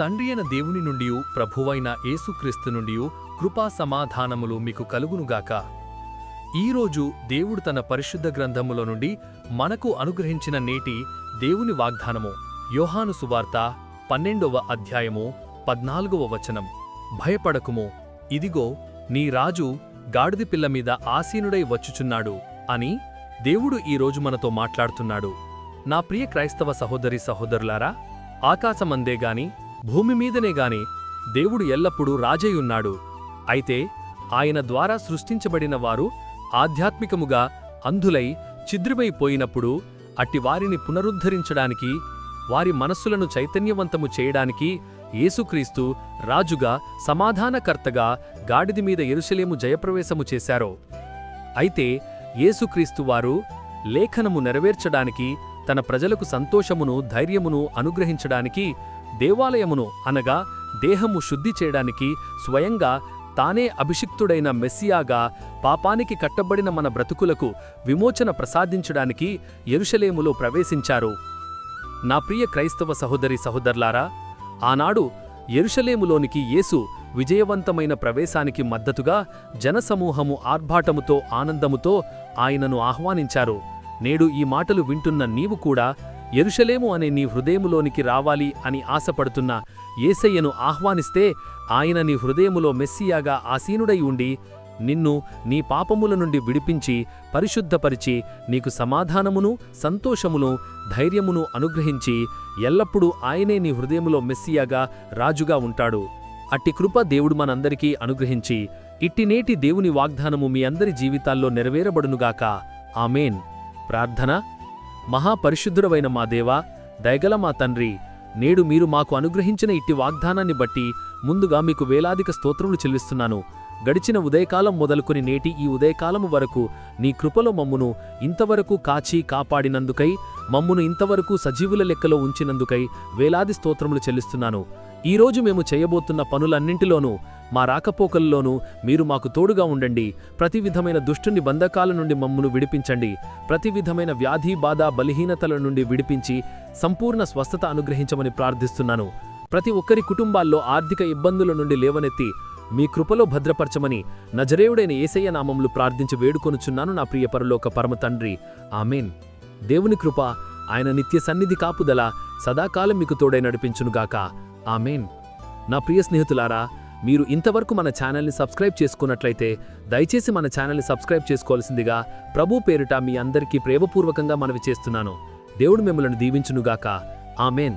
తండ్రి అయిన దేవుని నుండి ప్రభువైన యేసుక్రీస్తు నుండి కృపా సమాధానములు మీకు కలుగునుగాక ఈరోజు దేవుడు తన పరిశుద్ధ గ్రంథములో నుండి మనకు అనుగ్రహించిన నేటి దేవుని వాగ్దానము యోహాను సువార్త పన్నెండవ అధ్యాయము పద్నాలుగవ వచనం. భయపడకుము ఇదిగో నీ రాజు గాడిద పిల్ల మీద ఆసీనుడై వచ్చుచున్నాడు అని దేవుడు ఈరోజు మనతో మాట్లాడుతున్నాడు. నా ప్రియ క్రైస్తవ సహోదరి సహోదరులారా ఆకాశమందేగాని భూమి మీదనే గాని దేవుడు ఎల్లప్పుడూ రాజయ్యున్నాడు అయితే ఆయన ద్వారా సృష్టించబడిన వారు ఆధ్యాత్మికముగా అంధులై ఛిద్రమైపోయినప్పుడు అట్టి వారిని పునరుద్ధరించడానికి వారి మనస్సులను చైతన్యవంతము చేయడానికి యేసుక్రీస్తు రాజుగా సమాధానకర్తగా గాడిది మీద ఎరుసలేము జయప్రవేశము చేశారో. అయితే యేసుక్రీస్తు వారు లేఖనము నెరవేర్చడానికి తన ప్రజలకు సంతోషమును ధైర్యమును అనుగ్రహించడానికి దేవాలయమును అనగా దేహము శుద్ధి చేయడానికి స్వయంగా తానే అభిషిక్తుడైన మెస్సియాగా పాపానికి కట్టబడిన మన బ్రతుకులకు విమోచన ప్రసాదించడానికి ఎరుషలేములో ప్రవేశించారు. నా ప్రియ క్రైస్తవ సహోదరి సహోదర్లారా ఆనాడు ఎరుషలేములోనికి యేసు విజయవంతమైన ప్రవేశానికి మద్దతుగా జనసమూహము ఆర్భాటముతో ఆనందముతో ఆయనను ఆహ్వానించారు. నేడు ఈ మాటలు వింటున్న నీవు కూడా ఎరుషలేము అనే నీ హృదయములోనికి రావాలి అని ఆశపడుతున్న ఏసయ్యను ఆహ్వానిస్తే ఆయన నీ హృదయములో మెస్సియాగా ఆసీనుడై ఉండి నిన్ను నీ పాపముల నుండి విడిపించి పరిశుద్ధపరిచి నీకు సమాధానమును సంతోషమును ధైర్యమును అనుగ్రహించి ఎల్లప్పుడూ ఆయనే నీ హృదయములో మెస్సియాగా రాజుగా ఉంటాడు. అట్టి కృప దేవుడు మనందరికీ అనుగ్రహించి ఇట్టినేటి దేవుని వాగ్దానము మీ అందరి జీవితాల్లో నెరవేరబడునుగాక. ఆమెన్. ప్రార్థన మహాపరిశుద్ధుడవైన మా దేవా దయగల మా తండ్రి నేడు మీరు మాకు అనుగ్రహించిన ఇట్టి వాగ్దానాన్ని బట్టి ముందుగా మీకు వేలాదిక స్తోత్రములు చెల్లిస్తున్నాను. గడిచిన ఉదయకాలం మొదలుకొని నేటి ఈ ఉదయకాలము వరకు నీ కృపలో మమ్మును ఇంతవరకు కాచి కాపాడినందుకై మమ్మును ఇంతవరకు సజీవుల లెక్కలో ఉంచినందుకై వేలాది స్తోత్రములు చెల్లిస్తున్నాను. ఈరోజు మేము చేయబోతున్న పనులన్నింటిలోనూ మా రాకపోకల్లోనూ మీరు మాకు తోడుగా ఉండండి. ప్రతి విధమైన దుష్టుని బంధకాల నుండి మమ్మును విడిపించండి. ప్రతి విధమైన వ్యాధి బాధ బలహీనతల నుండి విడిపించి సంపూర్ణ స్వస్థత అనుగ్రహించమని ప్రార్థిస్తున్నాను. ప్రతి ఒక్కరి కుటుంబాల్లో ఆర్థిక ఇబ్బందుల నుండి లేవనెత్తి మీ కృపలో భద్రపరచమని నజరేయుడైన ఏసయ్య నామములు ప్రార్థించి వేడుకొనుచున్నాను నా ప్రియ పరలోక పరమ తండ్రి. ఆమెన్. దేవుని కృప ఆయన నిత్య సన్నిధి కాపుదల సదాకాలం మీకు తోడై నడిపించునుగాక. ఆమెన్. నా ప్రియ స్నేహితులారా మీరు ఇంతవరకు మన ఛానల్ని సబ్స్క్రైబ్ చేసుకున్నట్లయితే దయచేసి మన ఛానల్ని సబ్స్క్రైబ్ చేసుకోవాల్సిందిగా ప్రభు పేరిట మీ అందరికీ ప్రేమపూర్వకంగా మనవి చేస్తున్నాను. దేవుడు మిమ్మల్ని దీవించునుగాక. ఆమెన్.